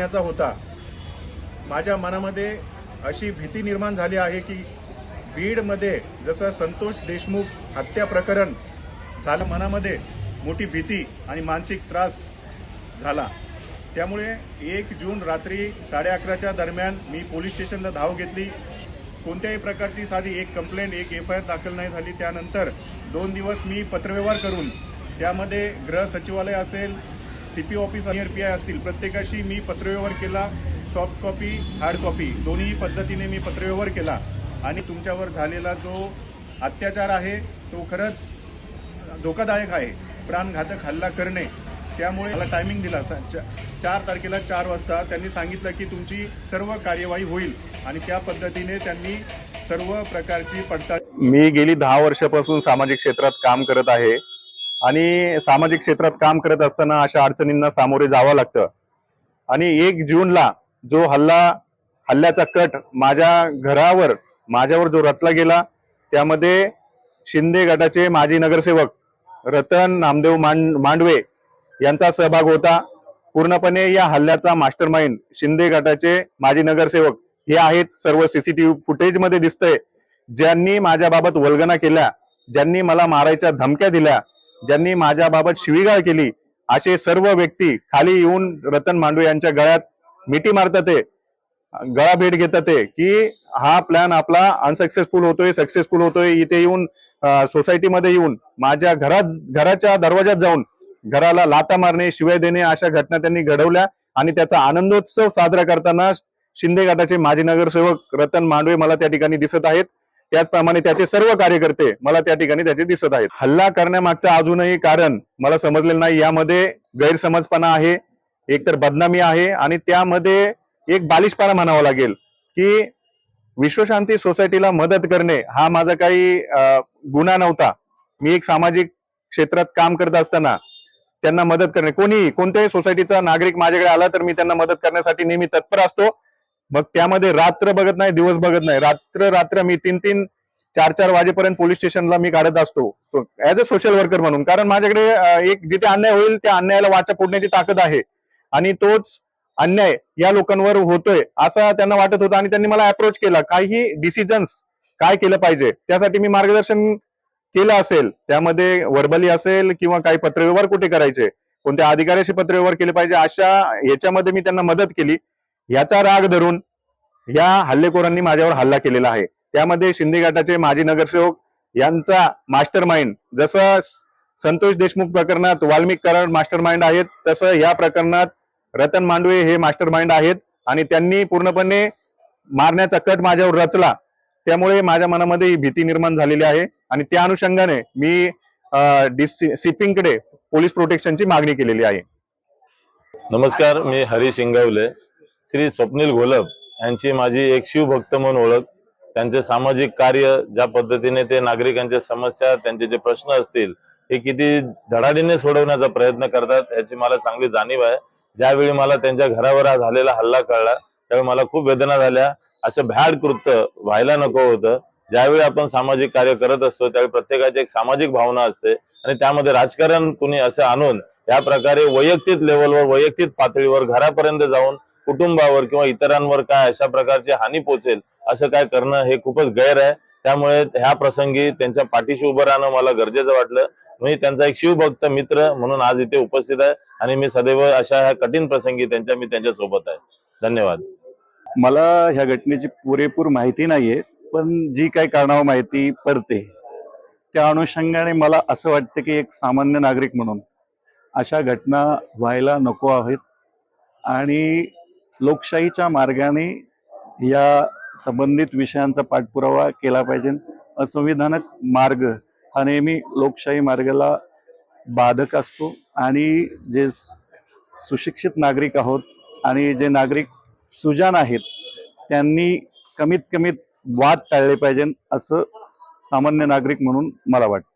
करण्याचा होता. माझ्या मनामध्ये अशी भीती निर्माण झाली आहे की बीडमध्ये जसं संतोष देशमुख हत्या प्रकरण झालं मनामध्ये मोठी भीती आणि मानसिक त्रास झाला. त्यामुळे एक जून रात्री साडे अकराच्या दरम्यान मी पोलीस स्टेशनला धाव घेतली. कोणत्याही प्रकारची साधी एक कंप्लेंट एक एफ आय आर दाखल नाही झाली. त्यानंतर दोन दिवस मी पत्रव्यवहार करून त्यामध्ये गृह सचिवालय असेल सी पी ऑफिस आणि पी आय असतील प्रत्येकाशी मी पत्रव्यवहार केला सॉफ्ट कॉपी हार्ड कॉपी दोन्ही पद्धतीने मी पत्रव्यवहार केला. आणि तुमच्यावर झालेला जो अत्याचार आहे तो खरंच धोकादायक आहे. प्राणघातक हल्ला करणे. त्यामुळे मला टायमिंग दिला. चार तारखेला चार वाजता त्यांनी सांगितलं की तुमची सर्व कार्यवाही होईल. आणि त्या पद्धतीने त्यांनी सर्व प्रकारची पडताळ मी गेली दहा वर्षापासून सामाजिक क्षेत्रात काम करत आहे. आणि सामाजिक क्षेत्रात काम करत असताना अशा अडचणींना सामोरे जावं लागतं. आणि एक जूनला जो हल्ला हल्ल्याचा कट माझ्या घरावर माझ्यावर जो रचला गेला त्यामध्ये शिंदे गटाचे माजी नगरसेवक रतन नामदेव मांड मांडवे यांचा सहभाग होता. पूर्णपणे या हल्ल्याचा मास्टर माइंड शिंदे गटाचे माजी नगरसेवक हे आहेत. सर्व सीसीटीव्ही फुटेजमध्ये दिसतंय. ज्यांनी माझ्याबाबत वल्गना केल्या ज्यांनी मला मारायच्या धमक्या दिल्या ज्यांनी माझ्याबाबत शिवीगाळ केली असे सर्व व्यक्ती खाली येऊन रतन मांडवे यांच्या गळ्यात मिठी मारतात ते गळा भेट घेतात ते की हा प्लॅन आपला अनसक्सेसफुल होतोय सक्सेसफुल होतोय इथे येऊन सोसायटीमध्ये येऊन माझ्या घरात घराच्या दरवाजात जाऊन घराला लाता मारणे शिवाय देणे अशा घटना त्यांनी घडवल्या आणि त्याचा आनंदोत्सव साजरा करताना शिंदे गटाचे माजी नगरसेवक रतन मांडवे मला त्या ठिकाणी दिसत आहेत. त्याचप्रमाणे त्याचे सर्व कार्यकर्ते मला त्या ठिकाणी त्याचे दिसत आहेत. हल्ला करण्यामागचं अजूनही कारण मला समजलेलं नाही. यामध्ये गैरसमजपणा आहे एकतर बदनामी आहे आणि त्यामध्ये एक बालिशपणा म्हणावा लागेल की विश्वशांती सोसायटीला मदत करणे हा माझा काही अं, गुन्हा नव्हता. मी एक सामाजिक क्षेत्रात काम करत असताना त्यांना मदत करणे. कोणीही कोणत्याही सोसायटीचा नागरिक माझ्याकडे आला तर मी त्यांना मदत करण्यासाठी नेहमी तत्पर असतो. मग त्यामध्ये रात्र बघत नाही दिवस बघत नाही. रात्र रात्र मी तीन तीन चार चार वाजेपर्यंत पोलीस स्टेशनला मी काढत असतो. ऍज अ सोशल वर्कर म्हणून. कारण माझ्याकडे एक जिथे अन्याय होईल त्या अन्यायाला वाचा फोडण्याची ताकद आहे. आणि तोच अन्याय या लोकांवर होतोय असं त्यांना वाटत होतं आणि त्यांनी मला अप्रोच केला. काही डिसिजन्स काय केलं पाहिजे त्यासाठी मी मार्गदर्शन केलं असेल. त्यामध्ये वर्बली असेल किंवा काही पत्रव्यवहार कुठे करायचे कोणत्या अधिकाऱ्याशी पत्रव्यवहार केले पाहिजे अशा याच्यामध्ये मी त्यांना मदत केली. याचा राग धरून या हल्लेखोरांनी माझ्यावर हल्ला केलेला आहे. त्यामध्ये शिंदे गटाचे माजी नगरसेवक यांचा मास्टर माइंड जसं संतोष देशमुख प्रकरणात वाल्मिक कराड मास्टर माइंड आहेत तसं या प्रकरणात रतन मांडवे हे मास्टर माइंड आहेत आणि त्यांनी पूर्णपणे मारण्याचा कट माझ्यावर रचला. त्यामुळे माझ्या मनामध्ये ही भीती निर्माण झालेली आहे आणि त्या अनुषंगाने मी सिपिंगकडे पोलीस प्रोटेक्शनची मागणी केलेली आहे. नमस्कार मी हरीश शिंगवले श्री स्वप्नील घोलप यांची माझी एक शिवभक्त म्हणून ओळख. त्यांचे सामाजिक कार्य ज्या पद्धतीने ते नागरिकांच्या समस्या त्यांचे जे प्रश्न असतील हे किती धडाडीने सोडवण्याचा प्रयत्न करतात याची मला चांगली जाणीव आहे. ज्यावेळी मला त्यांच्या घरावर झालेला हल्ला कळला त्यावेळी मला खूप वेदना झाल्या. असं भ्याड कृत्य व्हायला नको होतं. ज्यावेळी आपण सामाजिक कार्य करत असतो त्यावेळी प्रत्येकाची एक सामाजिक भावना असते आणि त्यामध्ये राजकारण कुणी असं आणून या प्रकारे वैयक्तिक लेवलवर वैयक्तिक पातळीवर घरापर्यंत जाऊन कुटुंबावर किंवा इतरांवर काय अशा प्रकारची हानी पोचेल असं काय करणं हे खूपच गैर आहे. त्यामुळे ह्या प्रसंगी त्यांच्या पाठीशी उभं राहणं मला गरजेचं वाटलं. मी त्यांचा एक शिवभक्त मित्र म्हणून आज इथे उपस्थित आहे आणि मी सदैव अशा ह्या कठीण प्रसंगी त्यांच्या मी त्यांच्यासोबत आहे. धन्यवाद. मला ह्या घटनेची पुरेपूर माहिती नाहीये पण जी काही कारणावर माहिती पडते त्या अनुषंगाने मला असं वाटतं की एक सामान्य नागरिक म्हणून अशा घटना व्हायला नको आहेत. आणि लोकशाहीच्या मार्गाने या संबंधित विषयांचा पाठपुरावा केला पाहिजे. असंविधानक मार्ग हा नेहमी लोकशाही मार्गाला बाधक असतो आणि जे सुशिक्षित नागरिक आहोत आणि जे नागरिक सुजान आहेत त्यांनी कमीत कमीत वाद टाळले पाहिजे असं सामान्य नागरिक म्हणून मला वाटतं.